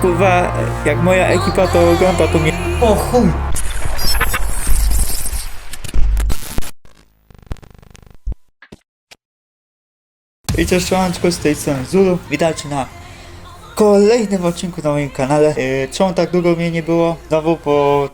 Kurwa, jak moja ekipa to ogląda, to mnie... O chuj! I cześć, siemaneczko, z tej strony Zulu. Witajcie na kolejnym odcinku na moim kanale. Yy, czemu tak długo mnie nie było? Znowu, bo...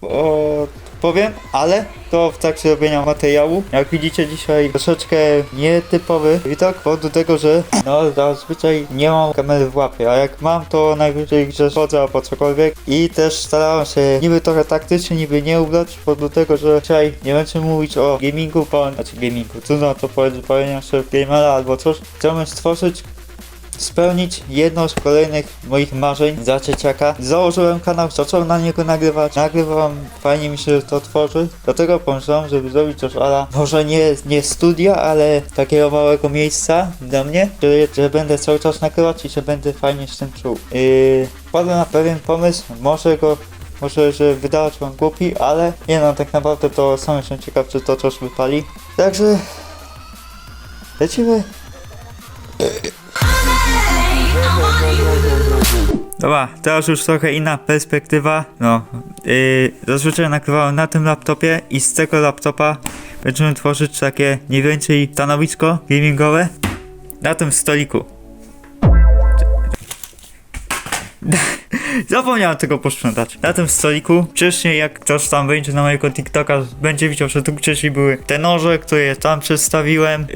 bo... powiem, ale to w trakcie robienia materiału. Jak widzicie dzisiaj troszeczkę nietypowy widok, powodu tego, że no zazwyczaj nie mam kamery w łapie, a jak mam to najwyżej gdzieś chodzę albo cokolwiek i też starałem się niby trochę taktycznie, niby nie ubrać, powodu tego, że dzisiaj nie będziemy mówić o gamingu, bo, znaczy gamingu, trudno to powiedzieć, powiedzenia się gamera albo coś. Chciałbym stworzyć spełnić jedno z kolejnych moich marzeń za dzieciaka. Założyłem kanał, zacząłem na niego nagrywać, nagrywam, fajnie mi się to tworzy. Dlatego pomyślałem, żeby zrobić coś ala, może nie, nie studia, ale takiego małego miejsca dla mnie, że, że będę cały czas nagrywać i że będę fajnie się tym czuł. Yy, wpadłem na pewien pomysł, może go może, że wydawać wam głupi, ale nie no, tak naprawdę to sam jestem ciekaw, czy to coś wypali. Także lecimy. Dobra, teraz już trochę inna perspektywa. No, yy, zazwyczaj nagrywałem na tym laptopie i z tego laptopa będziemy tworzyć takie mniej więcej stanowisko gamingowe na tym stoliku. Zapomniałem tego posprzątać. Na tym stoliku, wcześniej jak ktoś tam wejdzie na mojego TikToka, będzie widział, że tu wcześniej były te noże, które tam przedstawiłem,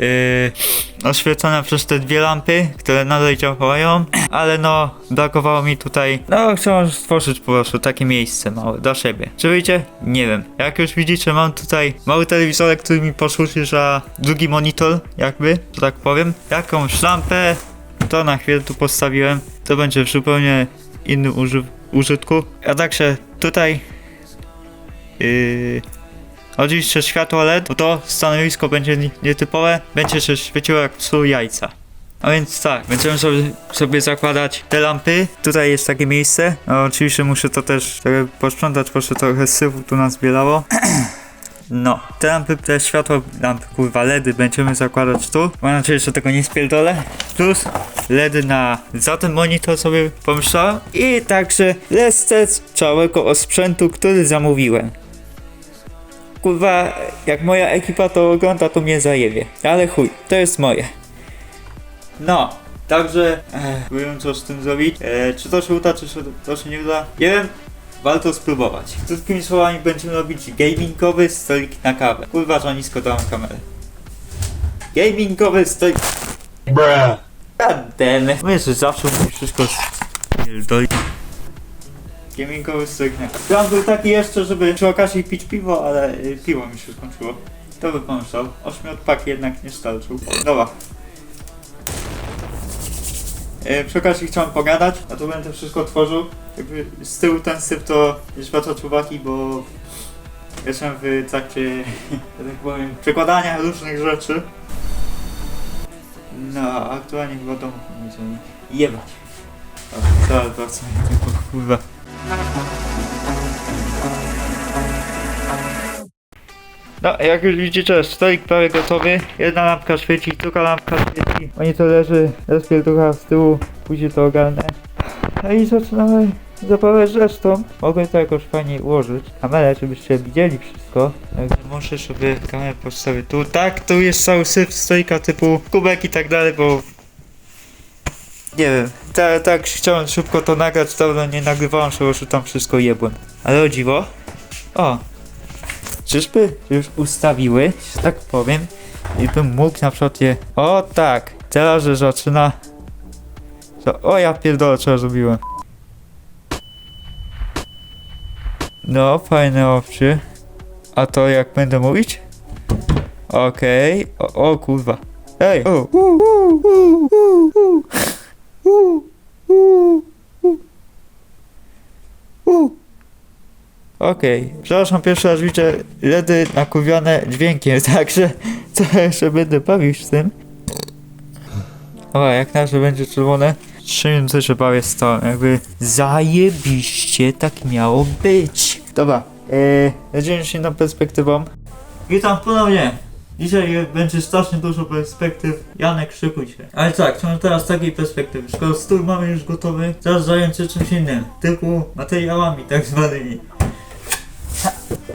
yy, oświetlone przez te dwie lampy, które nadal działają, ale no, brakowało mi tutaj, no chciałem stworzyć po prostu takie miejsce małe dla siebie. Czy wyjdzie? Nie wiem. Jak już widzicie, mam tutaj mały telewizorek, który mi posłuży za drugi monitor, jakby, że tak powiem. Jakąś lampę, to na chwilę tu postawiłem. To będzie zupełnie innym uży użytku. A także tutaj yy, oczywiście światło LED, bo to stanowisko będzie nie- nietypowe, będzie się świeciło jak psu jajca. A więc tak, będziemy sobie, sobie zakładać te lampy. Tutaj jest takie miejsce. No, oczywiście muszę to też posprzątać, bo się trochę syfu tu nazbierało. No, te lampy, te światło, lampy kurwa LEDy będziemy zakładać tu. Mam nadzieję, że tego nie spierdolę. Plus LEDy na za ten monitor sobie pomyślałem. I także resztę całego osprzętu, który zamówiłem. Kurwa, jak moja ekipa to ogląda, to mnie zajebie. Ale chuj, to jest moje. No, także eh, wiem co z tym zrobić. E, czy to się uda, czy się, to się nie uda? Nie wiem. Warto spróbować. Krótkimi słowami będziemy robić gamingowy stolik na kawę. Kurwa, że nisko dałem kamerę. Gamingowy stolik... Bruh. God damn it. Mówię, że zawsze musi wszystko spierdolić. Gamingowy stolik na kawę. Plan był taki jeszcze, żeby przy okazji pić piwo, ale y, piwo mi się skończyło. To by pomyślał. Ośmiotpak jednak nie starczył. Dobra. E, Przy okazji chciałem pogadać, a tu będę wszystko tworzył. Jakby z tyłu ten syp to nie zwracać uwagi, bo jestem w trakcie, że tak powiem, przekładania różnych rzeczy. No, aktualnie chyba domu chcę jebać. O, Zaraz wracam, tylko kurwa. No, jak już widzicie, stolik prawie gotowy. Jedna lampka świeci, druga lampka świeci. Oni to leży, rozpierducha z tyłu, później to ogarnę. No i zaczynamy zabawę z resztą. Mogę to jakoś fajnie ułożyć. Kamerę, żebyście widzieli wszystko. Muszę sobie kamerę postawić tu. Tak, tu jest cały syf stolika typu kubek i tak dalej, bo... Nie wiem, tak, tak chciałem szybko to nagrać, dawno nie nagrywałem już tam wszystko jebłem. Ale o dziwo. O, Czyżby już ustawiły, że tak powiem, i bym mógł na przykład je... O tak, teraz, że zaczyna... O ja pierdolę, co zrobiłem. No, fajne opcje. A to jak będę mówić? Okej. Okay. O, o, kurwa. Ej! O. Okej. Okay. Przepraszam, pierwszy raz widzę ledy nakurwione dźwiękiem, także co jeszcze będę bawił z tym? O, jak nasze będzie czerwone, czym się bawię z tą, jakby zajebiście tak miało być. Dobra, yy, się inną perspektywą. Witam ponownie. Dzisiaj będzie strasznie dużo perspektyw. Janek, szykuj się. Ale tak, chciałem teraz takiej perspektywy. Skoro stół mamy już gotowy, teraz zająć się czymś innym. Typu materiałami tak zwanymi.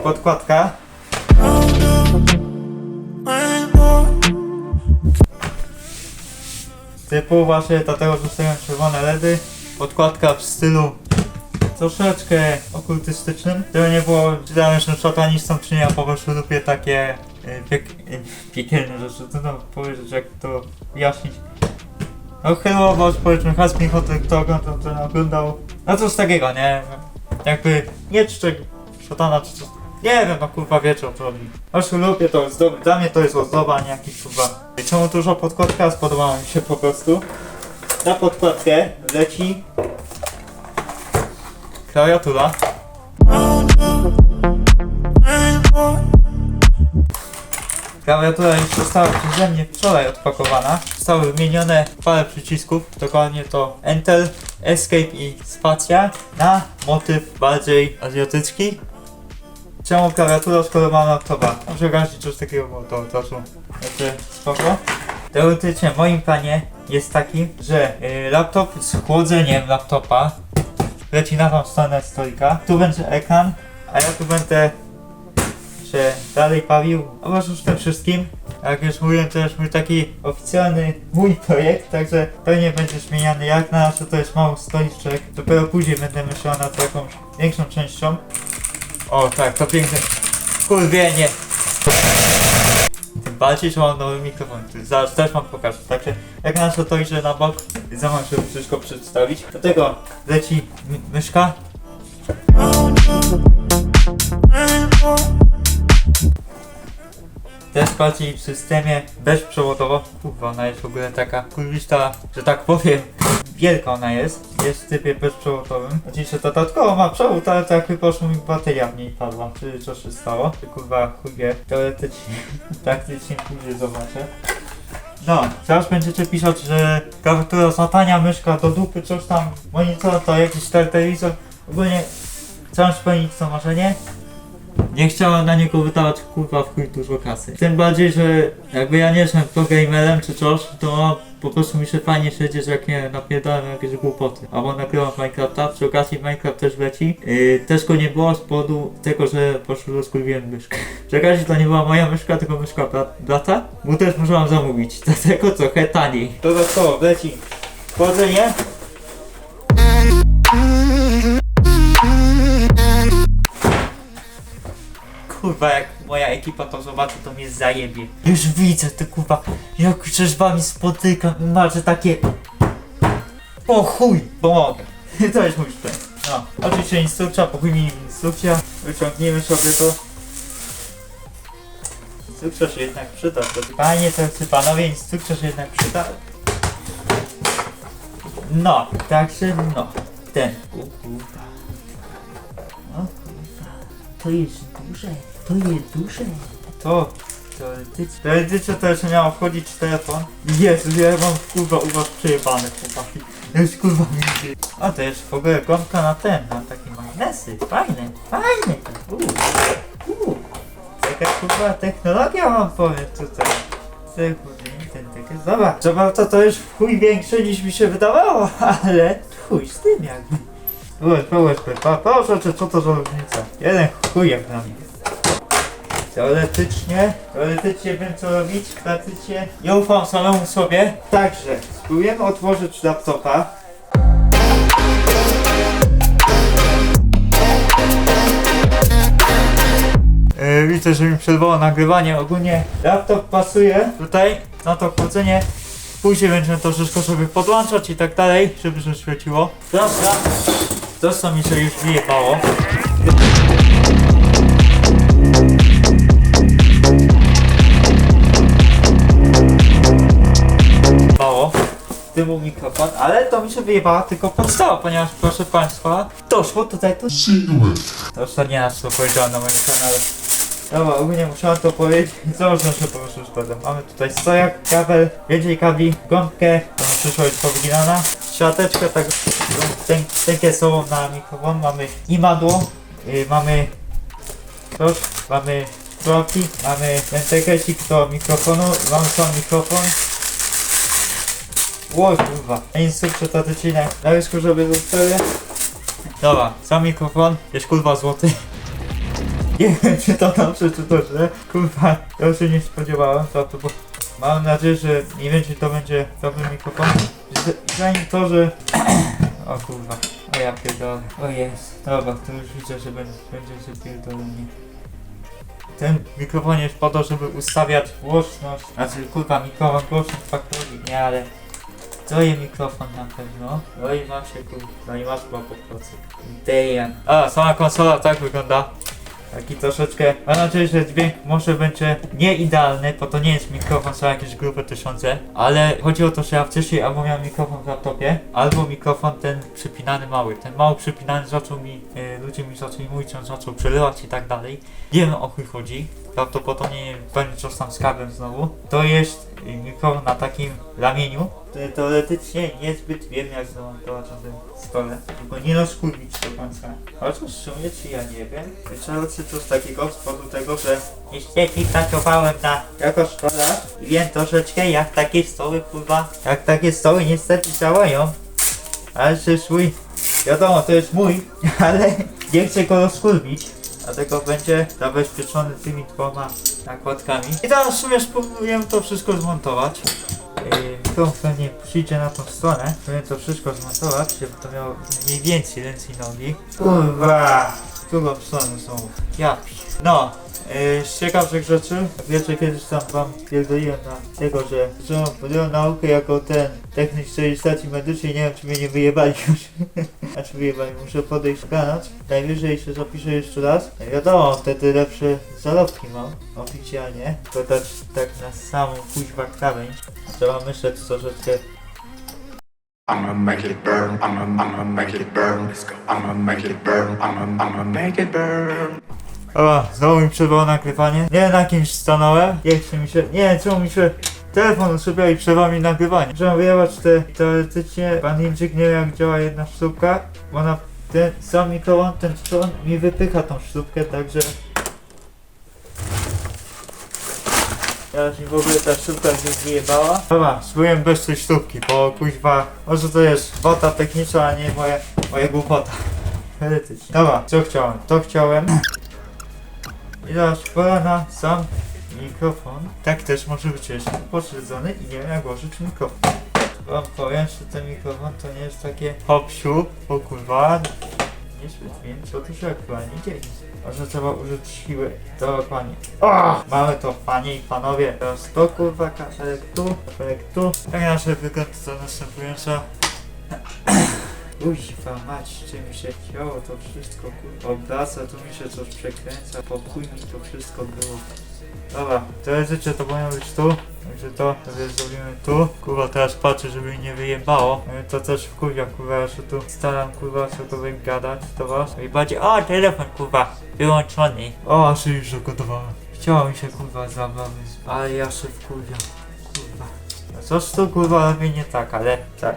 Podkładka. Typu właśnie dlatego zostają czerwone LEDy. Podkładka w stylu troszeczkę okultystycznym. Żeby nie było że szatanistą czy nie, ja po prostu lubię takie e, piek e, piekielne rzeczy. Trudno powiedzieć jak to wyjaśnić. No chyba, bo powiedzmy Hasmi Hotel, kto oglądał, ten oglądał. No coś takiego, nie? Jakby nie czczek szatana czy coś. Nie wiem, no kurwa wiecie o co chodzi. Lubię to ozdoby. Dla mnie to jest ozdoba, nie jakiś kurwa. Czemu dużo podkładka? Spodobała mi się po prostu. Na podkładkę leci klawiatura. Klawiatura już została przeze mnie wczoraj odpakowana. Zostały wymienione parę przycisków, dokładnie to Enter, Escape i Spacja na motyw bardziej azjatycki. Czemu klawiatura, skoro mam laptopa? Może razie coś takiego było to od. Znaczy, spoko. Teoretycznie moim planie jest taki, że y, laptop z chłodzeniem laptopa leci na tą stronę stolika. Tu będzie ekran, a ja tu będę się dalej bawił. A może już tym wszystkim. Jak już mówiłem, to już mój taki oficjalny mój projekt, także pewnie będzie zmieniany jak na razie to jest mały stoliczek. Dopiero później będę myślał nad jakąś większą częścią. O tak, to piękne kurwienie. Że mam nowy mikrofon, zaraz też wam pokażę. Także jak na to idzie na bok, zamiast sobie wszystko przedstawić. Do tego leci my- myszka. Też bardziej w systemie bezprzewodowo. Kurwa, ona jest w ogóle taka kurwista, że tak powiem. Wielka ona jest, jest w typie bezprzewodowym. Oczywiście dodatkowo ma przewód, ale tak wyposzło mi bateria w niej padła. Czy co się stało? Czy kurwa chuj wie. Teoretycznie, praktycznie później zobaczę. No, teraz będziecie pisać, że klawiatura satania, myszka do dupy, coś tam, monitor to jakiś telewizor. Ogólnie chciałem spełnić to marzenie. Nie chciałem na niego wydawać kurwa w chuj dużo kasy. Tym bardziej, że jakby ja nie jestem pro gamerem czy coś, to po prostu mi się fajnie siedzi, że jak nie napierdałem jakieś głupoty. Albo nagrywam Minecrafta, przy okazji Minecraft też leci. Yy, też go nie było z powodu tego, że po prostu rozkurwiłem myszkę. Przy okazji to nie była moja myszka, tylko myszka bra- brata, bo też musiałam zamówić, dlatego trochę taniej. Dodatkowo leci chłodzenie. Kurwa, jak moja ekipa to zobaczy, to mnie zajebie. Już widzę, ty kurwa, jak się z wami spotykam i macie takie... O chuj, pomogę. To jest mój sprzęt. No, oczywiście instrukcja, po chuj mi instrukcja. Wyciągniemy sobie to. Instrukcja się jednak przyda. To fajnie, to jest panowie, instrukcja się jednak przyda. No, także no. Ten. O kurwa. O kurwa. To jest duże. To jest duże. To. Teoretycznie. Teoretycznie to jeszcze miało wchodzić telefon. Jezu, ja mam kurwa u was przejebane chłopaki. Już kurwa mi A to jest w ogóle gąbka na ten, na takie magnesy. Fajne, fajne. Uuu. Uuu. Jaka kurwa technologia mam powiem tutaj. Kurde, ten takie. Zobacz, zobacz to to już w chuj większe niż mi się wydawało, ale chuj z tym jakby. USB, pa, proszę cię, co to za różnica? Jeden chuj jak dla mnie. Teoretycznie, teoretycznie wiem co robić, praktycznie nie ufam samemu sobie. Także, spróbujemy otworzyć laptopa. Yy, widzę, że mi przerwało nagrywanie. Ogólnie laptop pasuje tutaj na to chłodzenie. Później będziemy to wszystko sobie podłączać i tak dalej, żeby się świeciło. Teraz, to co mi się już wyjebało. Tymu mikrofon, ale to mi się wyjebała tylko podstawa, ponieważ proszę Państwa, doszło tutaj to to ostatni raz to powiedziałem na moim kanale. Dobra, ogólnie musiałem to powiedzieć. Założę się po prostu składam. Mamy tutaj stojak, kabel, więcej kabli, gąbkę, to przyszło już powyginana, siateczkę, tak, ten, takie są na mikrofon, mamy imadło, yy, mamy coś, mamy Profi, mamy ten tekecik do mikrofonu, mam sam mikrofon. Ło kurwa, instrukcja tradycyjna na wierzchu, żeby zostały. Dobra, sam mikrofon, jest kurwa złoty. Nie wiem czy to dobrze, czy to. Kurwa, ja się nie spodziewałem, to, to bo mam nadzieję, że nie wiem czy to będzie dobry mikrofon. Zanim to, że... O kurwa, o ja pierdolę, o jest. Dobra, to już widzę, że będzie, będzie się pierdolenie. Ten mikrofon jest po to, żeby ustawiać głośność. Znaczy, kurwa, mikrofon głośność faktorii, nie, ale... To jest mikrofon na pewno. No i ma się kurwa, i masz chyba po prostu. Damn. A, sama konsola tak wygląda. Taki troszeczkę. Mam nadzieję, że dźwięk może będzie nie idealny, bo to nie jest mikrofon, są jakieś grube tysiące. Ale chodzi o to, że ja wcześniej albo miałem mikrofon w laptopie, albo mikrofon ten przypinany mały. Ten mały przypinany zaczął mi, e, ludzie mi zaczęli mówić, on zaczął przerywać i tak dalej. Nie wiem o chuj chodzi. Prawdopodobnie będzie coś tam z kablem znowu. To jest e, mikrofon na takim ramieniu. Te- Teoretycznie niezbyt wiem jak zamontować na tym stole. Tylko nie rozkurwić do końca. Chociaż w sumie czy ja nie wiem. Trzeba coś takiego z powodu tego, że niestety pracowałem na jako szkola i wiem troszeczkę jak takie stoły kurwa, jak takie stoły niestety działają. Ale że swój, wiadomo to jest mój, ale nie chcę go rozkurwić. Dlatego będzie zabezpieczony tymi dwoma nakładkami. I teraz w sumie spróbuję to wszystko zmontować. Yy, to pewnie przyjdzie na tą stronę, powinien to wszystko zmontować, żeby to miało mniej więcej ręce i nogi. Kurwa! W drugą stronę są. Ja No, z ciekawszych rzeczy, wiecie kiedyś tam wam pierdoliłem na tego, że że podjąłem naukę jako ten technik sterylizacji medycznej, nie wiem czy mnie nie wyjebali już. Znaczy wyjebali, muszę podejść granat. Najwyżej się zapiszę jeszcze raz. No wiadomo, wtedy lepsze zarobki mam, oficjalnie. To dać tak na samą kuźwa krawędź. Trzeba myśleć troszeczkę I'ma make it burn. I'ma I'ma make it burn. Let's go. I'ma make it burn. I'ma I'ma make it burn. O, znowu mi przerwało nagrywanie. Nie na kimś stanąłem. Chce mi się. Nie wiem czemu mi się telefon usypiał i przerwał mi nagrywanie. Muszę wyjebać te teoretycznie. Pan Jędzyk nie wie jak działa jedna sztuka. Bo ona ten sam mikrofon, ten stron mi wypycha tą sztukę, także. Teraz mi w ogóle ta sztuka się wyjebała. Dobra, spróbuję bez tej sztuki, bo kuźwa, może to jest bota techniczna, a nie moje, moja głupota. Teoretycznie. Dobra, co chciałem? To chciałem. I teraz pora na sam mikrofon. Tak też może być jeszcze pośledzony i nie wiem jak włożyć mikrofon. Wam powiem, że ten mikrofon to nie jest takie hopsiu, o kurwa. Niezbyt wiem, co tu się aktualnie dzieje. Może trzeba użyć siły. Dokładnie. O! Mamy to, panie i panowie. Teraz to kurwa, kafelek tu, kafelek tu. Tak nasze wygląd to następująco. Kuźwa mać, czy mi się chciało to wszystko kurwa obraca, tu mi się coś przekręca, po chuj mi to wszystko było. Dobra, teoretycznie to powinno być tu, także to sobie zrobimy tu. Kurwa teraz patrzę, żeby mi nie wyjebało. E, To też wkurwia kurwa, ja się tu staram kurwa cokolwiek gadać do was. I bardziej, o telefon kurwa, wyłączony. O, aż już dogotowałem. Chciało mi się kurwa zabawy, ale ja się wkurwiam. Kurwa. A coś tu kurwa robię nie tak, ale tak.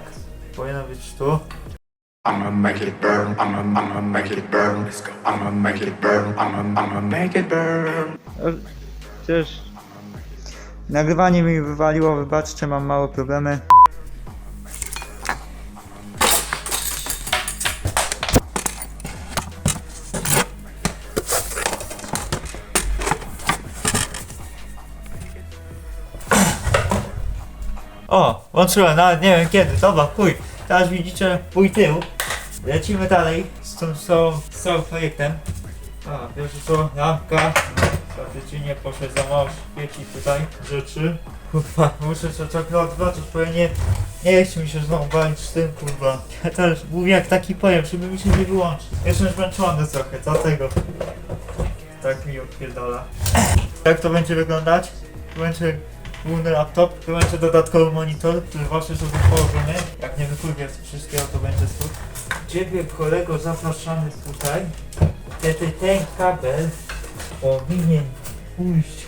Powinno być tu. I'ma make it burn. I'ma I'ma make it burn. Let's go. I'ma make it burn. I'ma I'ma make it burn. Przecież nagrywanie mi wywaliło, wybaczcie, mam małe problemy. O, łączyłem, nawet nie wiem kiedy, dobra, chuj. Teraz widzicie mój tył. Lecimy dalej z tym z całym projektem. A, pierwsze co, lampka. Tradycyjnie poszedł za mało świeci tutaj rzeczy. Kurwa, muszę się trochę odwracać, bo ja nie, nie chce mi się znowu bawić z tym, kurwa. Ja też mówię jak taki powiem, żeby mi się nie wyłączyć. Jestem zmęczony trochę, dlatego. Tak mi odpierdala. Jak to będzie wyglądać? Będzie główny laptop, tu będzie dodatkowy monitor, który właśnie sobie położony. Jak nie wykurwię wszystkiego, to będzie tu. Ciebie kolego zapraszamy tutaj. Wtedy ten kabel powinien pójść.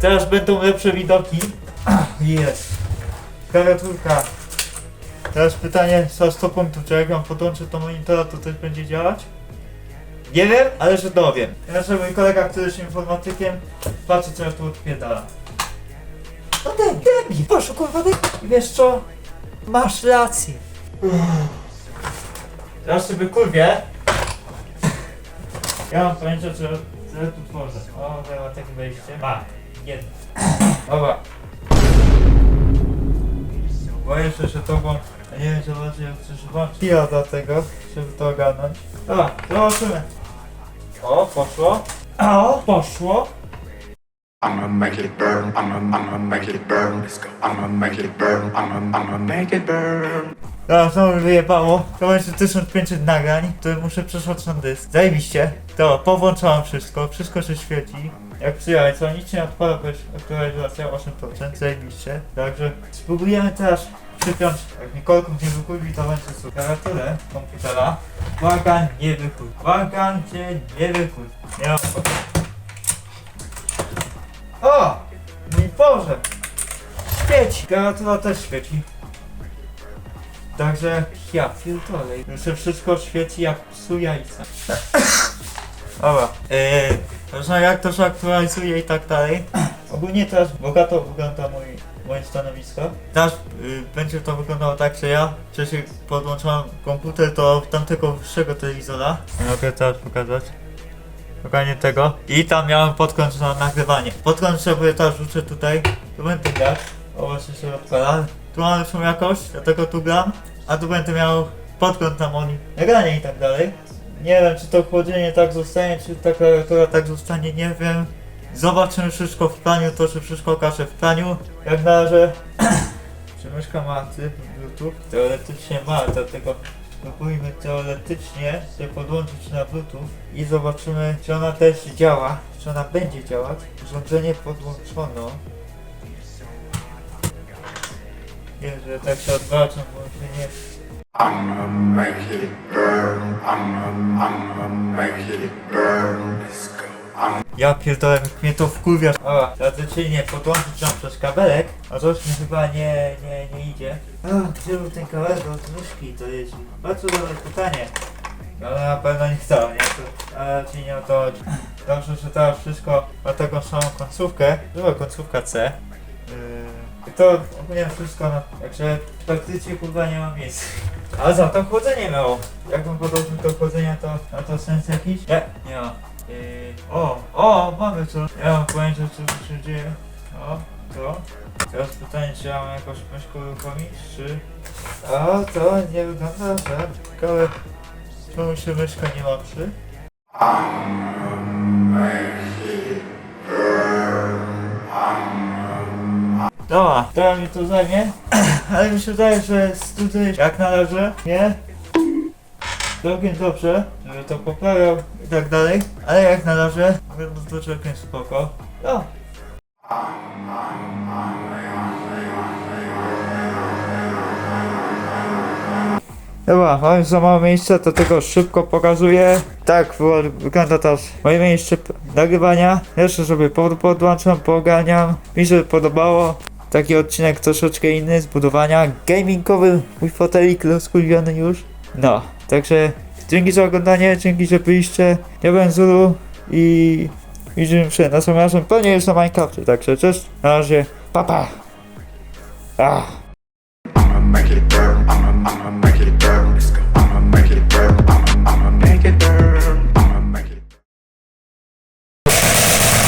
Teraz będą lepsze widoki. Jest. Klawiaturka. Teraz pytanie za 100 punktów, czy jak ją podłączę do monitora, to też będzie działać? Nie wiem, ale że dowiem. Inaczej mój kolega, który jest informatykiem, patrzy co ja tu odpierdala. No debil, debil, debil. I wiesz co? Masz rację. Teraz sobie kurwie. Ja mam pojęcie, że, że tu tworzę. O, chyba takie wejście. Ma, jedno. Dobra. Boję się, że to bo... Ja nie wiem, czy bardziej jak chcesz włączyć. Chwila do tego, żeby to ogarnąć. Dobra, zobaczymy. O, poszło. O, poszło. I'ma make it burn. I'ma, I'ma make it burn. Let's go. I'ma make it burn. I'ma, I'ma make it burn. Dobra, znowu mi wyjebało. To będzie 1500 nagrań, które muszę przesłać na dysk. Zajebiście. To, powłączałem wszystko, wszystko się świeci. Jak przyjechać, co nic nie odpada, bo jest aktualizacja 8%, zajebiście. Także spróbujemy teraz przypiąć, jak mi kolków nie wykupi, to będzie super. Klawiaturę komputera. Błagam, nie wykuj. Błagam cię, nie wykuj. Nie ma spoko. O! Mój Boże! Świeci! Klawiatura też świeci. Także ja pierdolę. Mi się wszystko świeci jak psu jajca. Dobra. Yy, zresztą jak to się aktualizuje i tak dalej. Ogólnie teraz bogato wygląda mój, moje stanowisko. Teraz yy, będzie to wyglądało tak, że ja wcześniej podłączałem komputer do tamtego wyższego telewizora. Mogę teraz pokazać. Dokładnie tego. I tam miałem podgląd na nagrywanie. Podgląd sobie teraz rzucę tutaj. Tu będę grać. O właśnie się odpala. Tu mam lepszą jakość, dlatego tu gram. A tu będę miał podgląd na moni, nagranie i tak dalej. Nie wiem czy to chłodzenie tak zostanie, czy ta klawiatura tak zostanie, nie wiem. Zobaczymy wszystko w praniu, to czy wszystko okaże w praniu. Jak na czy myszka ma tryb Bluetooth? Teoretycznie ma, dlatego spróbujmy teoretycznie się podłączyć na Bluetooth i zobaczymy czy ona też działa, czy ona będzie działać. Urządzenie podłączono. Nie, że tak się odwracam, bo nie... Make it burn. Make it burn. Ja pierdolę, jak mnie to wkurwia. Dobra, tradycyjnie podłączyć ją przez kabelek, a coś mi chyba nie, nie, nie idzie. A, gdzie był ten kabelek od myszki to jeździ? Bardzo dobre pytanie. Ale na pewno nie to, nie? To, ale nie o to chodzi. Dobrze, że teraz wszystko ma taką samą końcówkę. Była końcówka C. Yy, to ogólnie wszystko, no, także praktycznie kurwa nie ma miejsca. Ale za to chłodzenie miało. Jakbym podłożył to chłodzenie, to ma to sens jakiś? Nie, nie ma. O, o, mamy co. Ja mam pojęcia co się dzieje. O, to. Teraz pytanie, czy ja mam jakąś myszkę uruchomić, czy... O, to nie wygląda, że... Ciekawe, czemu się myszka nie łączy? Dobra, teraz mi to zajmie, ale mi się wydaje, że tutaj jak należy, nie? Całkiem dobrze, żeby to poprawiał i tak dalej, ale jak należy, więc to całkiem spoko. No. Dobra, mam za mało miejsca, to tego szybko pokazuję. Tak wygląda teraz moje miejsce nagrywania. Jeszcze sobie pod, podłączam, pooganiam. Mi się podobało. Taki odcinek troszeczkę inny, z budowania. Gamingowy, mój fotelik rozkuliony już. No, także dzięki za oglądanie, dzięki, że byliście. Ja byłem Zulu i widzimy się następnym razem. Pewnie już na Minecrafcie, także cześć, na razie, pa pa. Ah.